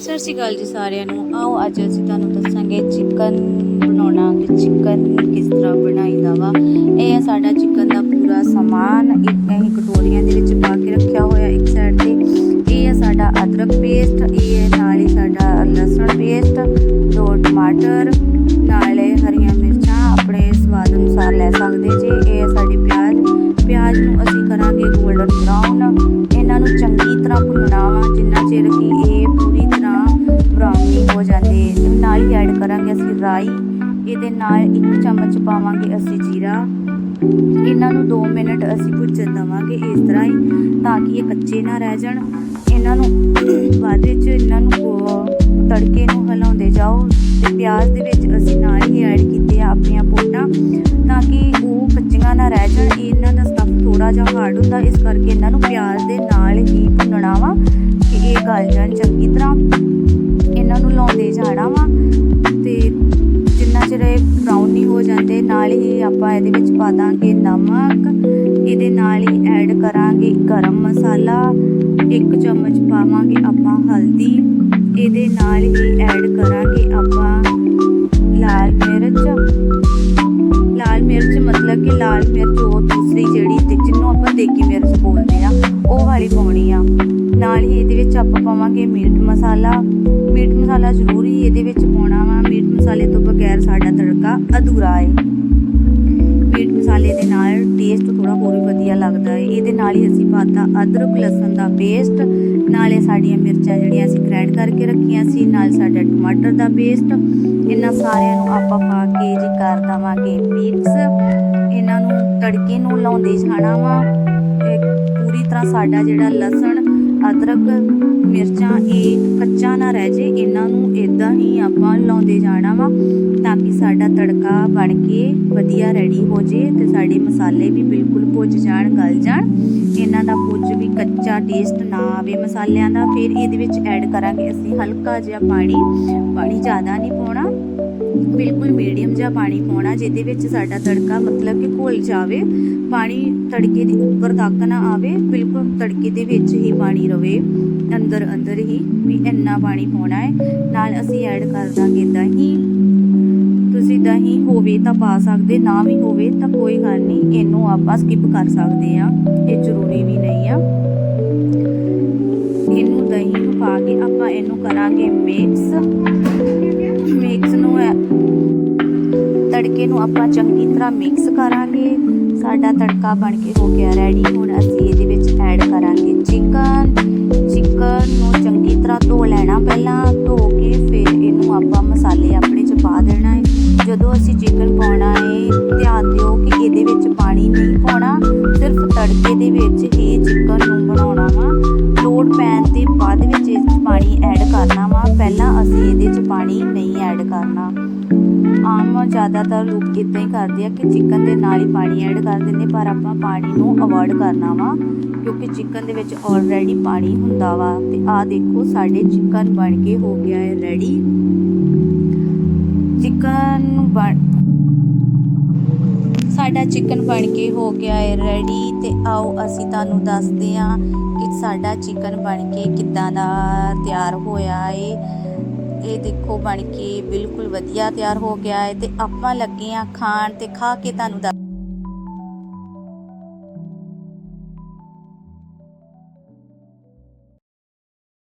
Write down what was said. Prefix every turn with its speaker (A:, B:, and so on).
A: ਸਤਿ ਸ਼੍ਰੀ ਅਕਾਲ ਜੀ ਸਾਰਿਆਂ ਨੂੰ। ਆਓ, ਅੱਜ ਅਸੀਂ ਤੁਹਾਨੂੰ ਦੱਸਾਂਗੇ ਚਿਕਨ ਬਣਾਉਣਾ ਕਿ ਚਿਕਨ ਕਿਸ ਤਰ੍ਹਾਂ ਬਣਾਈਦਾ ਵਾ। ਇਹ ਹੈ ਸਾਡਾ ਚਿਕਨ ਦਾ ਪੂਰਾ ਸਮਾਨ। ਇੱਕ ਅਸੀਂ ਕਟੋਰੀਆਂ ਦੇ ਵਿੱਚ ਪਾ ਕੇ ਰੱਖਿਆ ਹੋਇਆ ਇੱਕ ਸਾਈਡ ਤੇ। ਇਹ ਹੈ ਸਾਡਾ ਅਦਰਕ ਪੇਸਟ ਇਹ ਹੈ ਨਾਲ ਹੀ ਸਾਡਾ ਲਸਣ ਪੇਸਟ ਦੋ ਟਮਾਟਰ, ਨਾਲੇ ਹਰੀਆਂ ਰਾਈ, ਇਹਦੇ ਨਾਲ ਇੱਕ ਚਮਚ ਪਾਵਾਂਗੇ ਅਸੀਂ ਜੀਰਾ। ਇਹਨਾਂ ਨੂੰ 2 ਮਿੰਟ ਅਸੀਂ ਭੁੱਜਣ ਦਵਾਂਗੇ ਇਸ ਤਰ੍ਹਾਂ ਹੀ, ਤਾਂ ਕਿ ਇਹ ਕੱਚੇ ਨਾ ਰਹਿ ਜਾਣ। ਇਹਨਾਂ ਨੂੰ ਬਾਅਦ ਵਿੱਚ ਇਹਨਾਂ ਨੂੰ ਤੜਕੇ ਨੂੰ ਹਿਲਾਉਂਦੇ ਜਾਓ ਤੇ ਪਿਆਜ਼ ਦੇ ਵਿੱਚ ਅਸੀਂ ਨਾਲ ਹੀ ਐਡ ਕੀਤੇ ਆ ਆਪਣੀਆਂ ਪੋਟਾਂ, ਤਾਂ ਕਿ ਉਹ ਕੱਚੀਆਂ ਨਾ ਰਹਿ ਜਾਣ। ਇਹਨਾਂ ਦਾ ਸਟਫ ਥੋੜਾ ਜਿਹਾ ਹਾਰਡ ਹੁੰਦਾ, ਇਸ ਕਰਕੇ ਇਹਨਾਂ ਨੂੰ ਪਿਆਜ਼ ਦੇ ਨਾਲ ਹੀ ਭੁੰਨਣਾ ਵਾ, ਕਿ ਇਹ ਗਲ ਜਾਣ ਚੰਗੀ ਤਰ੍ਹਾਂ। ਇਹਨਾਂ ਨੂੰ ਲਾਉਂਦੇ ਜਾਣਾ ਵਾ। ਤੇ ਜਿੰਨਾ ਨਹੀਂ ਹੋ ਜਾਂਦੇ, ਨਾਲ ਹੀ ਆਪਾਂ ਇਹਦੇ ਵਿੱਚ ਪਾ ਦਾਂਗੇ ਨਮਕ। ਇਹਦੇ ਨਾਲ ਹੀ ਐਡ ਕਰਾਂਗੇ ਗਰਮ ਮਸਾਲਾ। ਇੱਕ ਚਮਚ ਪਾਵਾਂਗੇ ਆਪਾਂ ਹਲਦੀ। ਇਹਦੇ ਨਾਲ ਹੀ ਐਡ ਕਰਾਂਗੇ ਆਪਾਂ ਲਾਲ ਮਿਰਚ। ਲਾਲ ਮਿਰਚ ਮਤਲਬ ਕਿ ਲਾਲ ਮਿਰਚ ਉਹ ਦੂਸਰੀ ਜਿਹੜੀ ਜਿਹਨੂੰ ਆਪਾਂ ਦੇਗੀ ਮਿਰਚ ਬੋਲਦੇ ਆ, ਉਹ ਵਾਲੀ ਪਾਉਣੀ ਆ। ਨਾਲ ਹੀ ਇਹਦੇ ਵਿੱਚ ਆਪਾਂ ਪਾਵਾਂਗੇ ਮੀਟ ਮਸਾਲਾ। ਮੀਟ ਮਸਾਲਾ ਜ਼ਰੂਰ ਹੀ ਇਹਦੇ ਵਿੱਚ ਪਾਉਣਾ ਵਾ। ਮੀਟ ਮਸਾਲੇ ਤੋਂ ਬਗੈਰ ਸਾਡਾ ਤੜਕਾ ਅਧੂਰਾ ਹੈ ਮੀਟ ਮਸਾਲੇ ਦੇ ਨਾਲ ਟੇਸਟ ਥੋੜਾ ਹੋਰ ਵੀ ਵਧੀਆ ਲੱਗਦਾ ਹੈ ਇਹਦੇ ਨਾਲ ਹੀ ਅਸੀਂ ਪਾਤਾ ਅਦਰਕ, ਲਸਣ ਦਾ ਪੇਸਟ ਨਾਲੇ ਸਾਡੀਆਂ ਮਿਰਚਾਂ ਜਿਹੜੀਆਂ ਅਸੀਂ ਗ੍ਰਾਈਂਡ ਕਰਕੇ ਰੱਖੀਆਂ ਸੀ, ਨਾਲ ਸਾਡਾ ਟਮਾਟਰ ਦਾ ਪੇਸਟ ਇਹਨਾਂ ਸਾਰਿਆਂ ਨੂੰ ਆਪਾਂ ਪਾ ਕੇ ਜੀ ਕਰ ਦਵਾਂਗੇ ਮਿਕਸ ਇਹਨਾਂ ਨੂੰ ਤੜਕੇ ਨੂੰ ਲਾਉਂਦੇ ਜਾਣਾ ਵਾ। ਪੂਰੀ ਤਰ੍ਹਾਂ ਸਾਡਾ ਜਿਹੜਾ ਲਸਣ ਅਦਰਕ, ਮਿਰਚਾਂ, ਇਹ ਕੱਚਾ ਨਾ ਰਹਿ ਜੇ, ਇਹਨਾਂ ਨੂੰ ਇਦਾਂ ਹੀ ਆਪਾਂ ਲਾਉਂਦੇ ਜਾਣਾ ਵਾ ਤਾਂ ਕਿ ਸਾਡਾ ਤੜਕਾ ਬਣ ਕੇ ਵਧੀਆ ਰੈਡੀ ਹੋ ਜੇ ਤੇ ਸਾਡੇ ਮਸਾਲੇ ਵੀ ਬਿਲਕੁਲ ਭੁੱਜ ਜਾਣ, ਗਲ ਜਾਣ। ਇਹਨਾਂ ਦਾ ਕੁਝ ਵੀ ਕੱਚਾ ਟੇਸਟ ਨਾ ਆਵੇ ਮਸਾਲਿਆਂ ਦਾ, ਫਿਰ ਇਹਦੇ ਵਿੱਚ ਐਡ ਕਰਾਂਗੇ ਅਸੀਂ ਹਲਕਾ ਜਿਹਾ ਪਾਣੀ। ਪਾਣੀ ਜ਼ਿਆਦਾ ਨਹੀਂ ਪਾਉਣਾ। ਬਿਲਕੁਲ ਮੀਡੀਅਮ ਜਿਹਾ ਪਾਣੀ ਪਾਉਣਾ, ਜਿਹਦੇ ਵਿੱਚ ਸਾਡਾ ਤੜਕਾ ਮਤਲਬ ਕਿ ਘੁਲ ਜਾਵੇ। ਪਾਣੀ ਤੜਕੇ ਦੇ ਉੱਪਰ ਤੱਕ ਨਾ ਆਵੇ, ਬਿਲਕੁਲ ਤੜਕੇ ਦੇ ਵਿੱਚ ਹੀ ਪਾਣੀ ਰਵੇ। ਅੰਦਰ ਅੰਦਰ ਹੀ ਵੀ ਇੰਨਾ ਪਾਣੀ ਪਾਉਣਾ ਹੈ। ਨਾਲ ਅਸੀਂ ਐਡ ਕਰ ਦਾਂਗੇ ਦਹੀਂ। ਤੁਸੀਂ ਦਹੀਂ ਹੋਵੇ ਤਾਂ ਪਾ ਸਕਦੇ, ਨਾ ਵੀ ਹੋਵੇ ਤਾਂ ਕੋਈ ਗੱਲ ਨਹੀਂ, ਇਹਨੂੰ ਆਪਾਂ ਸਕਿਪ ਕਰ ਸਕਦੇ ਆ ਇਹ ਜ਼ਰੂਰੀ ਵੀ ਨਹੀਂ ਆ। ਇਹਨੂੰ ਦਹੀਂ ਨੂੰ ਪਾ ਕੇ ਆਪਾਂ ਇਹਨੂੰ ਕਰਾਂਗੇ ਮਿਕਸ ਮਿਕਸ ਤੜਕੇ ਨੂੰ ਆਪਾਂ ਚੰਗੀ ਤਰ੍ਹਾਂ ਮਿਕਸ ਕਰਾਂਗੇ। ਸਾਡਾ ਤੜਕਾ ਬਣ ਕੇ ਹੋ ਗਿਆ ਰੈਡੀ ਹੁਣ ਅਸੀਂ ਇਹਦੇ ਵਿੱਚ ਐਡ ਕਰਾਂਗੇ ਚਿਕਨ ਚਿਕਨ ਨੂੰ ਚੰਗੀ ਤਰ੍ਹਾਂ ਧੋ ਲੈਣਾ ਪਹਿਲਾਂ। ਪਾਣੀ ਐਡ ਕਰਨਾ ਵਾ। ਪਹਿਲਾਂ ਅਸੀਂ ਇਹਦੇ 'ਚ ਪਾਣੀ ਨਹੀਂ ਐਡ ਕਰਨਾ। ਆਮ ਜ਼ਿਆਦਾਤਰ ਲੋਕ ਇਦਾਂ ਹੀ ਕਰਦੇ ਆ ਕਿ ਚਿਕਨ ਦੇ ਨਾਲ ਹੀ ਪਾਣੀ ਐਡ ਕਰ ਦਿੰਦੇ, ਪਰ ਆਪਾਂ ਪਾਣੀ ਨੂੰ ਅਵੋਇਡ ਕਰਨਾ ਵਾ, ਕਿਉਂਕਿ ਚਿਕਨ ਦੇ ਵਿੱਚ ਆਲਰੇਡੀ ਪਾਣੀ ਹੁੰਦਾ ਵਾ। ਤੇ ਆਹ ਦੇਖੋ, ਸਾਡੇ ਚਿਕਨ ਬਣ ਕੇ ਹੋ ਗਿਆ ਹੈ ਰੈਡੀ ਚਿਕਨ ਬਣ ਸਾਡਾ ਚਿਕਨ ਬਣ ਕੇ ਹੋ ਗਿਆ ਹੈ ਰੈਡੀ ਤੇ ਆਓ, ਅਸੀਂ ਤੁਹਾਨੂੰ ਦੱਸਦੇ ਹਾਂ ਕਿ ਸਾਡਾ ਚਿਕਨ ਬਣ ਕੇ ਕਿੱਦਾਂ ਦਾ ਤਿਆਰ ਹੋਇਆ ਏ। ਇਹ ਦੇਖੋ ਬਣ ਕੇ ਬਿਲਕੁਲ ਵਧੀਆ ਤਿਆਰ ਹੋ ਗਿਆ ਹੈ ਤੇ ਆਪਾਂ ਲੱਗੇ ਆ ਖਾਣ ਤੇ ਖਾ ਕੇ ਤੁਹਾਨੂੰ ਦੱਸ